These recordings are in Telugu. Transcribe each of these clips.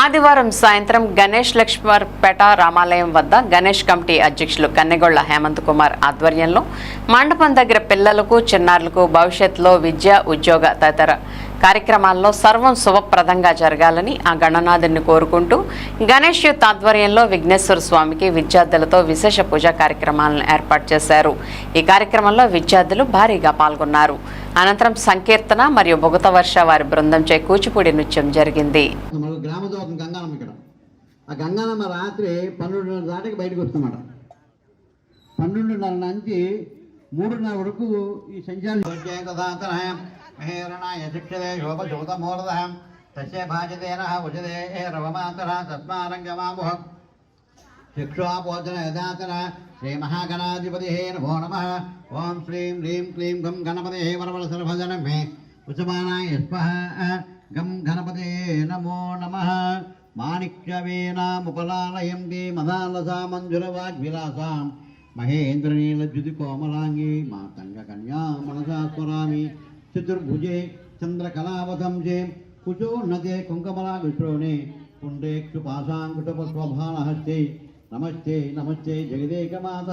ఆదివారం సాయంత్రం గణేష్ లక్ష్మర్పేట రామాలయం వద్ద గణేష్ కమిటీ అధ్యక్షులు కన్నెగొళ్ళ హేమంత్ కుమార్ ఆధ్వర్యంలో మండపం దగ్గర పిల్లలకు చిన్నారులకు భవిష్యత్తులో విద్య ఉద్యోగ తదితర కార్యక్రమాల్లో సర్వం శుభప్రదంగా జరగాలని ఆ గణనాథుని కోరుకుంటూ గణేష్ యూత్ ఆధ్వర్యంలో విఘ్నేశ్వర స్వామికి విద్యార్థులతో విశేష పూజా కార్యక్రమాలను ఏర్పాటు చేశారు. ఈ కార్యక్రమంలో విద్యార్థులు భారీగా పాల్గొన్నారు. అనంతరం సంకీర్తన మరియు బొగత వర్ష వారి బృందంచే కూచిపూడి నృత్యం జరిగింది. మన గ్రామ గంగానమ్మ ఇక్కడ. ఆ గంగానమ్మ రాత్రి పన్నెండున్నర దాటికి బయటకు వస్తున్నమాట పన్నెండున్నర నుంచి మూడున్నర వరకు ఈ సంచారం తస్య భాజతేన ఉచదే రవమాతర తస్మారంగమాముహ శిక్షాపోచన యదాతన శ్రీ మహాగణాధిపతి నమో నమ. ఓం శ్రీం హ్రీం క్లీం గం గణపతి వరవర సర్వజన మే ఉచమానాయ స్పహ గం గణపతే మాణిక్యవేనాముపలాలయం దే మదాలసా మంజురవాగ్విలాసాం మహేంద్రనీలద్యుతి కోమలాంగి మాతంగ కన్యా మనసా స్వరామి చతుర్భుజే చంద్రకళావతంజే కుచోన్నతే కుంకమలా కుంకమలాగుశ్రోణే పుండేక్షు పాశాంకుటపుష్పభానహస్తే నమస్తే నమస్తే జగదేకమాత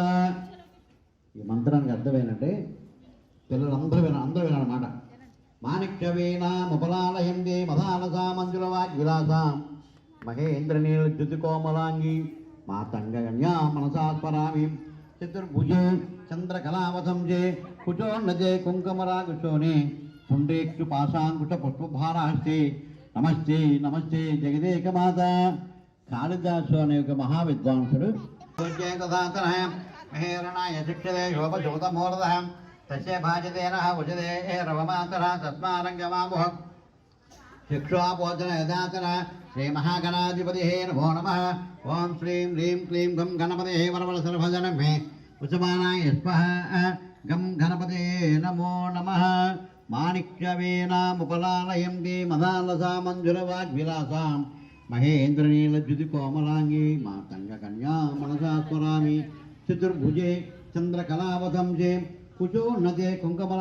ఈ మంత్రానికి అర్థమేనంటే పిల్లలందరూ విన అందరూ వినాలన్నమాట. మాణిక్యవేణాముపలాలయం దే మధాలసా మంజుల వాగ్విలాసాం కోమలాంగి మాతంగన్యా మనసా స్మరామి చతుర్భుజే చంద్రకళావతంజే కుచోన్నజే కుంకుమరాగుశోనే పుండేక్షు పాశాంకుట పుష్పభారాస్తే నమస్తే నమస్తే జగదేకమాత కాళిదాసు అనే ఒక మహావిద్వాంసుడు మహేరణాయ శిక్షదే శోభశోతమూర్ధ తస్య భాజతేన ఉచదే రవమాతర తస్మారంగమాముహ శిక్షోపోజన యథాచర శ్రీ మహాగణాధిపతి నమో నమ. ఓం శ్రీం హ్రీం క్లీం గం గణపతి వరవల సర్వజన మే ఉచమానాయ స్పహ గం గణపతి నమో నమ. మాణిక్యవేనాముపలాలయం దే మదాలసా మంజురవాగ్విలాసాం మహేంద్రనీలద్యుతి కోమలాంగి మాతంగ కన్యా మనసా స్వరామి చతుర్భుజే చంద్రకళావతంజే కుచోన్నతే కుంకుమ